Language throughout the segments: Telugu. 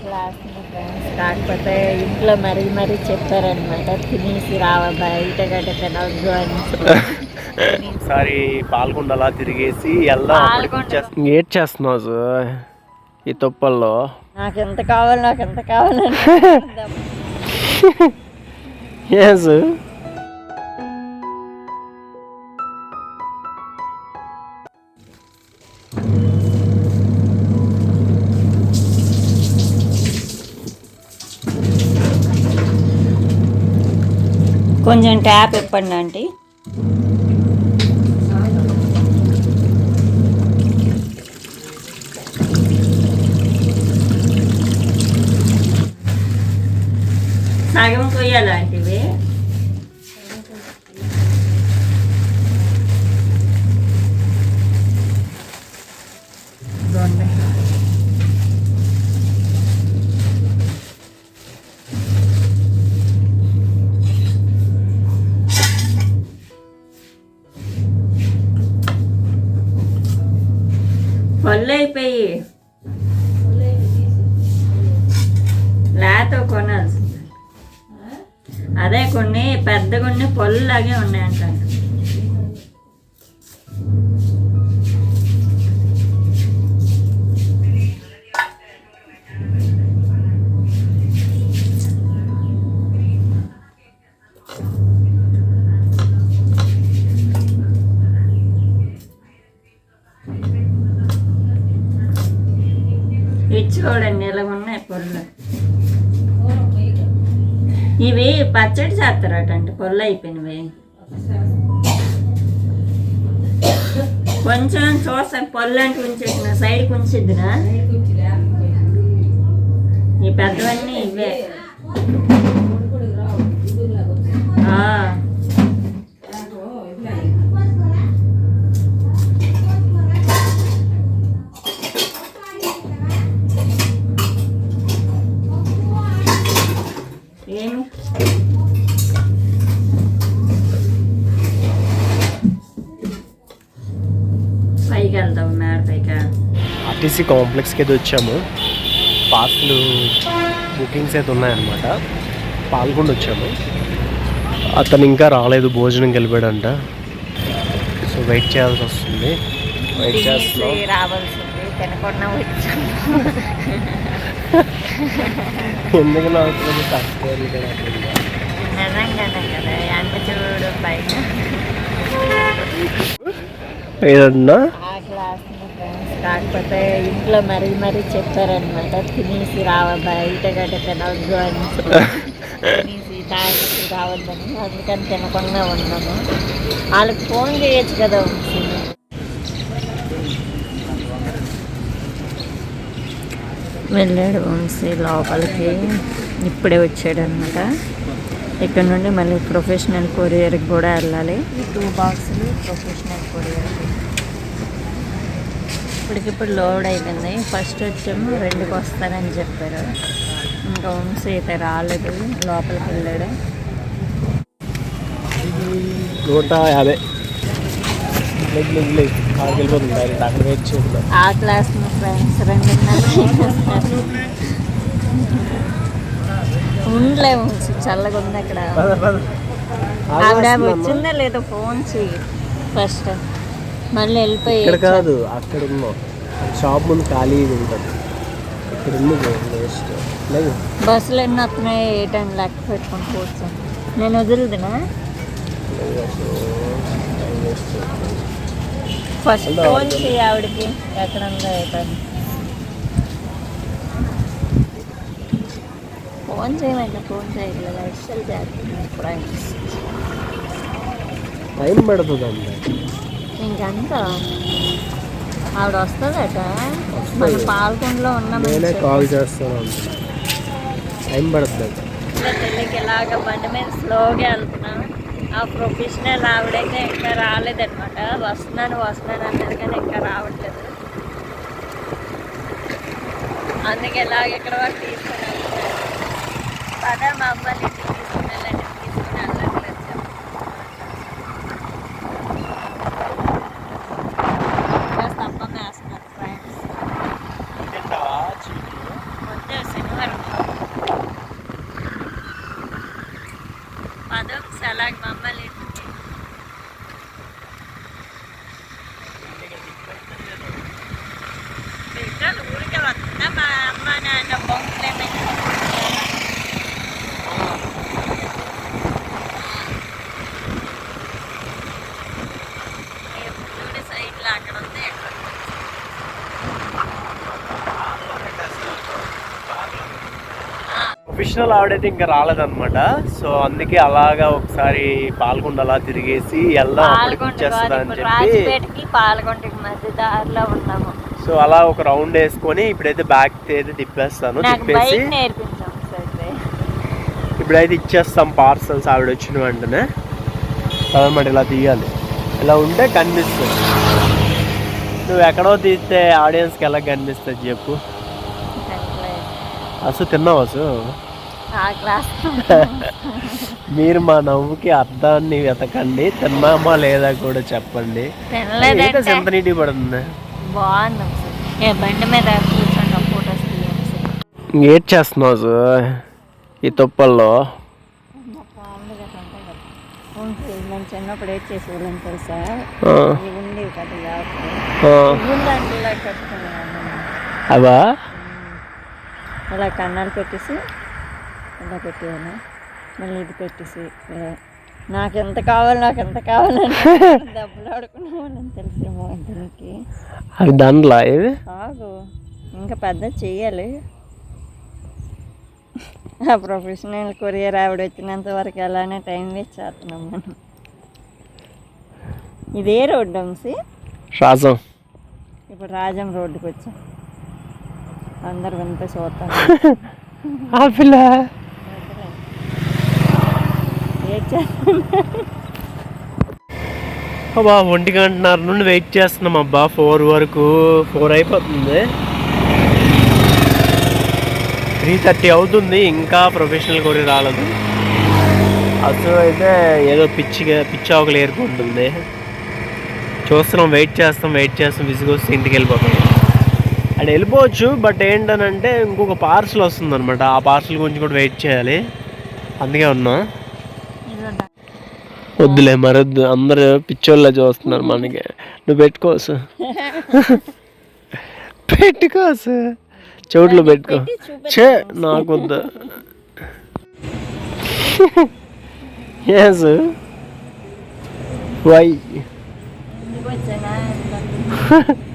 క్లాస్ ఫ్రెండ్స్ కాకపోతే ఇంట్లో మరీ మరీ చెప్పారనమాట తినేసి రావ బయట గట్ట తినవద్దు అని ఒకసారి పాల్గొండ అలా తిరిగేసి. ఏడ్ చేస్తున్నావు ఈ తొప్పల్లో? నాకు ఎంత కావాలి నాకు ఎంత కావాలని ఎస్ కొంచెం ట్యాప్ ఇప్పండి ఆంటీ. సగం కొయ్యాలి. అదే కొన్ని పెద్ద కొన్ని పళ్ళులాగే ఉన్నాయంట. ఇవి చూడండి ఇలా ఉన్నాయి పొల్లు ఇవి పచ్చడి చేస్తారటండి పొల్లు అయిపోయినవి. కొంచెం చూస్తాను పొల్లు అంటే ఉంచేసిన సైడ్కి ఉంచిద్దినా? ఈ పెద్దవన్నీ ఇవే. ఏమి పైకి వెళ్తాం మేడ పైకి? ఆర్టీసీ కాంప్లెక్స్కి అయితే వచ్చాము. పాస్లు బుకింగ్స్ అయితే ఉన్నాయన్నమాట. పాల్గొండ వచ్చాము. అతను ఇంకా రాలేదు భోజనం గెలిపాడంట. సో వెయిట్ చేయాల్సి వస్తుంది. వెయిట్ చేస్తున్నాం. తినకుండా వచ్చాము ఎందుకు నవ్వుతుంది తక్కువ కదా ఎంత చూడు పైన ఏదన్నా? ఆ క్లాస్ ఫ్రెండ్స్ కాకపోతే ఇంట్లో మరీ మరీ చెప్పారనమాట తినేసి రావ బయట గట్ట తినవద్దు అని తినేసి తాగేసి రావద్దని అందుకని తినకుండా ఉన్నాము. వాళ్ళకి ఫోన్ చేయొచ్చు కదా వంశీ. వెళ్ళాడు వంశీ లోపలికి. ఇప్పుడే వచ్చాడు అనమాట ఇక్కడ నుండి మళ్ళీ ప్రొఫెషనల్ కొరియర్కి కూడా వెళ్ళాలి. ఈ టూ బాక్సులు ప్రొఫెషనల్ కొరియర్కి ఇప్పటికిప్పుడు లోడ్ అయిపోయింది. ఫస్ట్ వచ్చాము రెండుకి వస్తానని చెప్పారు. ఇంకా వంశీ అయితే రాలేదు లోపలికి వెళ్ళాడు. నూట యాభై. ఆ క్లాస్ మా ఫ్రెండ్స్ రెండున్నరకి వస్తారు ఉండలే వంశీ చల్లగా ఉంది అక్కడ. ఆవిడ వచ్చిందా లేదా ఫోన్ చెయ్యి. ఫస్ట్ మళ్ళీ వెళ్ళిపోయి ఇక్కడ కాదు అక్కడ ఉన్నాం షాప్ ముందు ఖాళీగా ఉంటుంది. ఇక్కడ వేస్ట్ బస్సులు ఎన్ని వస్తున్నాయి ఏ టైం లెక్క పెట్టుకొని కూర్చొని నేను వదులుదినా లేదు అసలు టైం వేస్ట్ ఫస్ట్ ఫోన్? చేయి ఆవిడకి. ఎక్కడ ఉందో టైం ఫోన్ చేయమంటే ఫోన్ చేయట్లేదు అసలు చేస్తున్నాయి ఫ్రెండ్స్ టైం పడుతుంది అండి? ఇంకంతా. ఆవిడ వస్తుందట. వస్తది. మన పాల్గొండలో ఉన్నాం నేనే కాల్ చేస్తాను అంటున్నా. టైం పడుతుంది? తెలియక ఇలాగ బండి మీద స్లోగా వెళ్తున్నాం. ఆ ప్రొఫెషనల్ ఆవిడైతే ఇంకా రాలేదనమాట వస్తున్నాను వస్తున్నాను అన్నారు కానీ ఇంకా రావట్లేదు. అందుకే ఇలాగ ఇక్కడ వరకు తీసుకున్నాను. పద మా అమ్మని ఇంటికి తీసుకుని వెళ్ళండి తీసుకుని వెళ్ళట్లేదు కాస్త అమ్మ వేస్తున్నారు ఫ్రెండ్స్ వచ్చేసింది అలాగే మమ్మల్ని పిల్లలు ఊరికే వస్తున్నా మా అమ్మ నాన్న బొంగులేమే చూడు సైడ్లో అక్కడ ఉంది అక్కడ ప్రొఫెషనల్ ఆవిడైతే ఇంకా రాలేదన్నమాట. సో అందుకే అలాగా ఒకసారి పాల్గొండ అలా తిరిగేసి వెళ్దాం అప్పటికి వచ్చేస్తుందా అని చెప్పి రాజపేటకి పాల్గొండకి మధ్య దారిలో ఉన్నాము. సో అలా ఒక రౌండ్ వేసుకొని ఇప్పుడైతే బ్యాక్ అయితే తిప్పేస్తాను తిప్పేసి ఇప్పుడైతే ఇచ్చేస్తాం పార్సల్స్ ఆవిడ వచ్చిన వెంటనే. అదనమాట ఇలా తీయాలి. ఇలా ఉంటే కనిపిస్తుంది. నువ్వు ఎక్కడో తీస్తే ఆడియన్స్కి ఎలా కనిపిస్తుంది చెప్పు. అసలు తిన్నావు అసలు మీరు మా నవ్వుకి అర్థాన్ని వెతకండి తిన్నామా లేదా కూడా చెప్పండి. ఎంత నీటి పడుతుంది? బాగుంది బండి మీద ఫోటోస్ ఏడ్ చేస్తున్నావు సార్? ఈ తుప్పల్లో? నేను చిన్నప్పుడు ఏం చేసేవాళ్ళని తెలుసా? కదా కట్టుకునేవాళ్ళం. అవా? ఇలా కన్నాలు పెట్టేసి ఇలా పెట్టేవాళ్ళం మళ్ళీ ఇది పెట్టేసి నాకు ఎంత కావాలి నాకు ఎంత కావాలని దెబ్బలు ఆడుకునేవాళ్ళని తెలుసేమో అవి దండలా ఇవి కాదు ఇంకా పెద్ద చెయ్యాలి. ఆ ప్రొఫెషనల్ కొరియర్ ఆవిడ వచ్చినంత వరకు అలానే టైం వేస్ట్ చేస్తున్నాం మనం. ఇదే రోడ్డు వంశీ. రాజం. ఇప్పుడు రాజం రోడ్డుకి వచ్చాం అందరు వింత చూస్తాం ఆ పిల్ల. వెయిట్ చేస్తాం అబ్బా ఒంటి గంటన్నర నుండి వెయిట్ చేస్తున్నాం అబ్బా ఫోర్ వరకు. ఫోర్ అయిపోతుంది. త్రీ థర్టీ అవుతుంది ఇంకా ప్రొఫెషనల్ కొరి రాలేదు. అసలు అయితే ఏదో పిచ్చిగా పిచ్చి ఆకులు ఏరుకుంటుంది. చూస్తున్నాం వెయిట్ చేస్తాం వెయిట్ చేస్తాం విసుగొస్తే ఇంటికి వెళ్ళిపోతాం. అక్కడ వెళ్ళిపోవచ్చు బట్ ఏంటనంటే ఇంకొక పార్సల్ వస్తుంది అనమాట ఆ పార్సల్ గురించి కూడా వెయిట్ చేయాలి. అందుకే ఉన్నా. వద్దులే మరొద్దు అందరూ పిచ్చోళ్ళ చూస్తున్నారు మనకి. నువ్వు పెట్టుకోసు పెట్టుకోసు చెవుట్లో పెట్టుకో. చే నాకు వద్దు ఎస్ వై.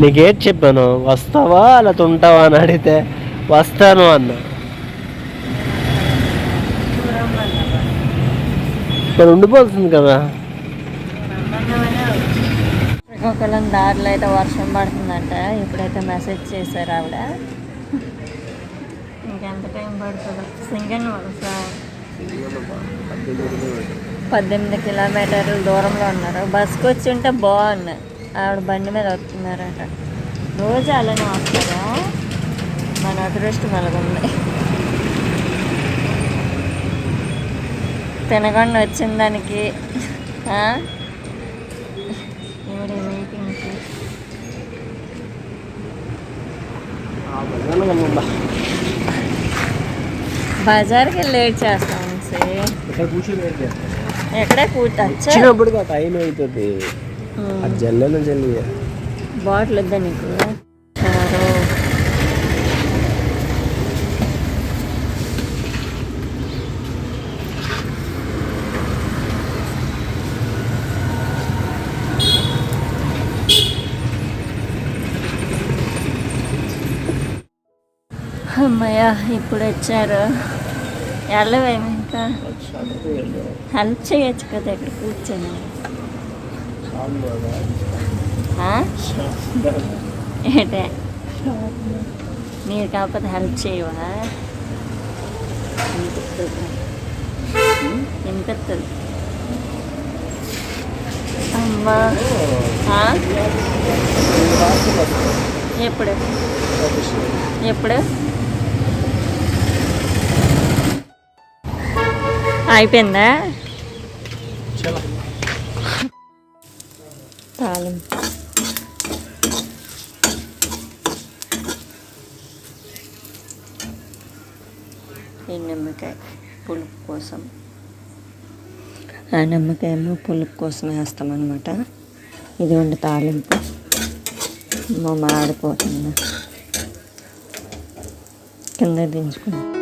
నీకేటి చెప్పాను? వస్తావా లేకపోతే ఉంటావా అని అడిగితే వస్తాను అన్న. మరి ఉండిపోతుంది కదా. శ్రీకాకుళం దారిలో అయితే వర్షం పడుతుందంట. ఇప్పుడైతే మెసేజ్ చేశారు ఆవిడ. ఇంకెంత టైం పడుతుందో. సింగన్ పద్దెనిమిది కిలోమీటర్ల దూరంలో ఉన్నారు. బస్కి వచ్చి ఉంటే బాగుంది. ఆవిడ బండి మీద వస్తున్నారట. రోజు అలానే వస్తారా? మన అదృష్టం అలాగుంది. తినకుండా వచ్చిన దానికి బజార్కి వెళ్ళి లేట్ చేస్తాం ఎక్కడే కూర్చో వచ్చినప్పుడు టైం అవుతుంది జల్లి బాటిల్ వద్దా నీకు? అమ్మయ్య ఇప్పుడు వచ్చారు. వెళ్ళవేమి ఇంకా. హెల్ప్ చేయొచ్చు కదా ఇక్కడ కూర్చొని. ఏంటే? మీరు కాకపోతే హెల్ప్ చేయవా? వినిపిస్తుంది. వినిపిస్తుంది అమ్మా ఎప్పుడు? ఎప్పుడు? అయిపోయిందా? తాలింపు ఈ నిమ్మకాయ పులుపు కోసం. ఆ నిమ్మకాయలు పులుపు కోసం వేస్తామన్నమాట. ఇది ఉండి తాలింపు. మా మాడిపోతుంది. కింద దించుకుంటాం